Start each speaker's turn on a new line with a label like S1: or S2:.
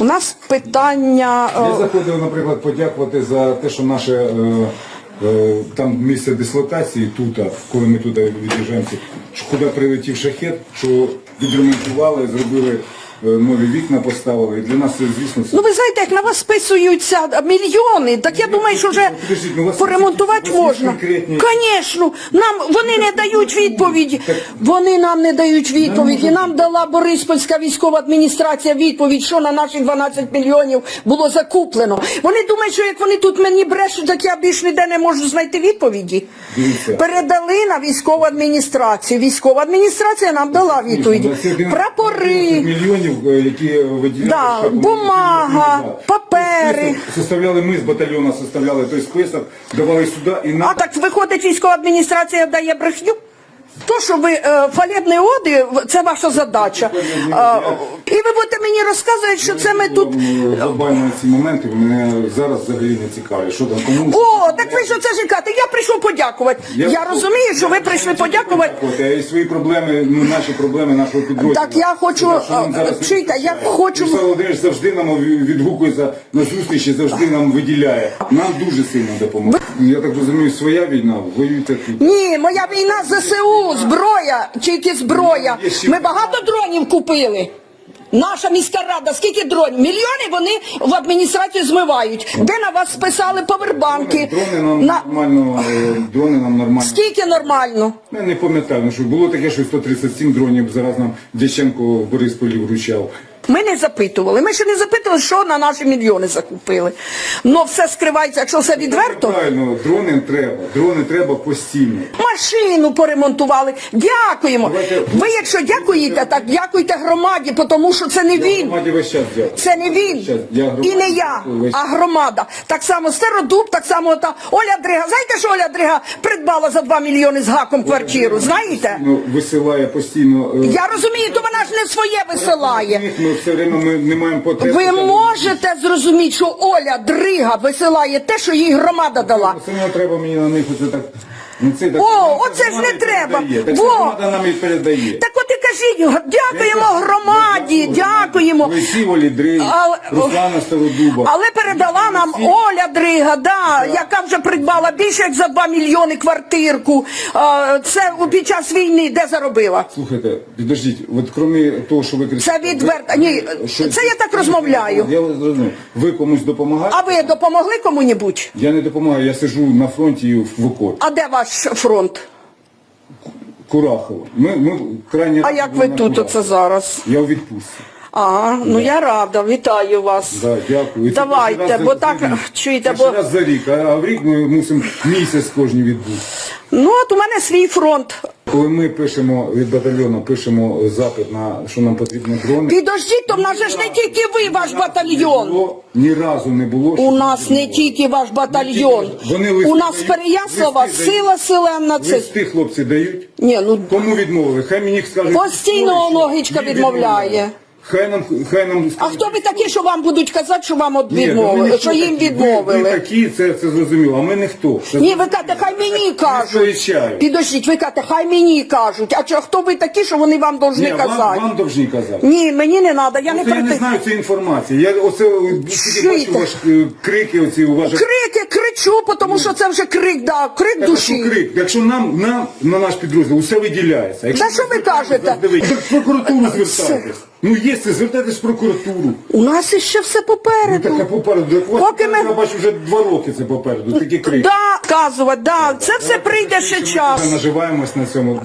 S1: У нас питання.
S2: Я
S1: е,
S2: заходив, наприклад, подякувати за те, що наше е, е, там місце дислокації тут, коли ми туди від'їжджаємося, що куди прилетів шахет, що відремонтували, зробили нові вікна, поставили. І для нас це, звісно, це
S1: Ну ви знаєте, як на вас списуються мільйони, так я думаю, що вже
S2: Подождіть, ну, у вас
S1: поремонтувати
S2: у вас є
S1: можна.
S2: конкретні-
S1: Звісно, нам вони не дають відповіді. Вони нам не дають відповіді. Нам дала Бориспольська військова адміністрація відповідь, що на наші 12 мільйонів було закуплено. Вони думають, що як вони тут мені брешуть, так я більш ніде не можу знайти відповіді.
S2: Дивіться.
S1: Передали на військову адміністрацію. Військова адміністрація нам дала відповідь.
S2: Це 11
S1: Прапори.
S2: Мільйонів, е, які виділяли.
S1: Да, бумага,
S2: да.
S1: папери.
S2: Список Составляли ми з батальйону, составляли той список, давали сюди і нам.
S1: А так виходить, військова адміністрація дає брехню? То, що ви е, фалебні оди, це ваша задача. А, і ви будете мені розказувати, що це ми тут.
S2: Глобально ці моменти мене зараз взагалі не цікавлять. Що там кому?
S1: О, так ви що це ж? Я прийшов подякувати. Я, розумію, що ви прийшли подякувати.
S2: А і свої проблеми, ну наші проблеми нашого підрозділу.
S1: Так я хочу,
S2: що нам
S1: е,
S2: зараз
S1: чуйте, я
S2: вистачає.
S1: хочу-
S2: Руслан Володимирович завжди нам відгукується на зустрічі, завжди нам виділяє. Нам дуже сильно допомагає. Я так розумію, своя війна, воюєте тут.
S1: Ні, моя війна ЗСУ, зброя, тільки зброя. Ми багато дронів купили. Наша міська рада, скільки дронів? Мільйони вони в адміністрацію змивають. Де на вас списали повербанки?
S2: Дрони нам
S1: На...
S2: нормально, е, дрони нам нормально.
S1: Скільки нормально?
S2: Я не пам'ятаю, ну, що було таке, що 137 дронів зараз нам Дяченко в Борисполі вручав.
S1: Ми не запитували. Ми ще не запитували, що на наші мільйони закупили. Ну все скривається, якщо все відверто.
S2: Правильно, дрони треба, дрони треба постійно.
S1: Машину поремонтували. Дякуємо.
S2: Давайте-
S1: Ви якщо дякуєте, так дякуйте громаді, тому що це не він.
S2: Громаді весь час дякую.
S1: Це не він
S2: я громаді
S1: і не я,
S2: весь-
S1: а громада. Так само Стародуб, так само та Оля Дрига. Знаєте, що Оля Дрига придбала за 2 мільйони з гаком квартиру? Знаєте?
S2: Ну, висилає постійно. е,
S1: Я розумію, то вона ж не своє висилає.
S2: Все время ми не маємо потреби.
S1: Ви можете зрозуміти, що Оля Дрига висилає те, що їй громада дала.
S2: Саме треба мені на них оце так. Ну, це так
S1: О, оце ж не треба.
S2: передає. Так
S1: Во.
S2: громада нам і передає.
S1: Так от і кажіть, дякуємо громаді, дякуємо.
S2: Олексій Олідрей,
S1: Але-
S2: Руслана Стародуба.
S1: Але передала нам Оля Дрига, да, яка вже придбала більше як за 2 мільйони квартирку. А, Це у- під час війни де заробила?
S2: Слухайте, підождіть, от крім того, що ви
S1: Це відверто. Ні,
S2: Що-
S1: це я так розмовляю.
S2: Я вас зрозумів. Ви комусь допомагаєте?
S1: А ви допомогли кому-небудь?
S2: Я не допомагаю, я сиджу на фронті в окопі.
S1: А де ваш фронт?
S2: Курахово. Ми, ми крайні
S1: А як ви тут оце зараз?
S2: Я у відпустці.
S1: А, ну я рада, вітаю вас.
S2: Да, дякую. І це
S1: Давайте,
S2: раз
S1: бо
S2: за-
S1: так, чуєте,
S2: Перший
S1: бо-
S2: раз за рік, а в рік ми мусимо місяць кожні відбути.
S1: Ну от у мене свій фронт.
S2: Коли ми пишемо від батальйону, пишемо запит на що нам потрібно дрони.
S1: Підождіть, то в нас же ж не тільки ви, ваш батальйон.
S2: Було, ні разу не було.
S1: У
S2: щоб
S1: нас не тільки ваш батальйон.
S2: Вони листи
S1: У нас
S2: дають,
S1: Переяслава
S2: листи дають.
S1: сила селенна. Це
S2: Листи хлопці дають.
S1: ні, ну
S2: Кому відмовили? Хай мені скажуть.
S1: Постійно
S2: що
S1: відмовляє.
S2: Хай нам, хай нам
S1: а хто ви такі, що вам будуть казати, що вам от відмовили, що їм
S2: такі. Ви, такі, це, це зрозуміло, а ми не хто. Це
S1: Ні, ви кажете, хай мені кажуть. Підождіть, ви кажете, хай мені кажуть. А чи хто ви такі, що вони вам
S2: Ні,
S1: повинні казати?
S2: вам должні казати.
S1: Ні, мені не треба, я не
S2: Просто я не знаю цієї інформації. Я оце бачу ваш е, крики оці у ваших.
S1: Крики, кричу, тому що це вже крик, да, крик
S2: Так, що
S1: душі.
S2: крик? Якщо нам, нам на наш підрозділ усе виділяється. Якщо
S1: Та що ви кажете?
S2: Дивіться, так в прокуратуру звертайтесь. Ну є це, звертайтесь в прокуратуру.
S1: У нас іще все
S2: Ну
S1: попереду.
S2: таке попереду. Як у
S1: Поки ми-
S2: Я бачу вже два роки це попереду. Такі крики.
S1: Да, казувати, да, це все прийде ще час.
S2: Ми наживаємось на цьому.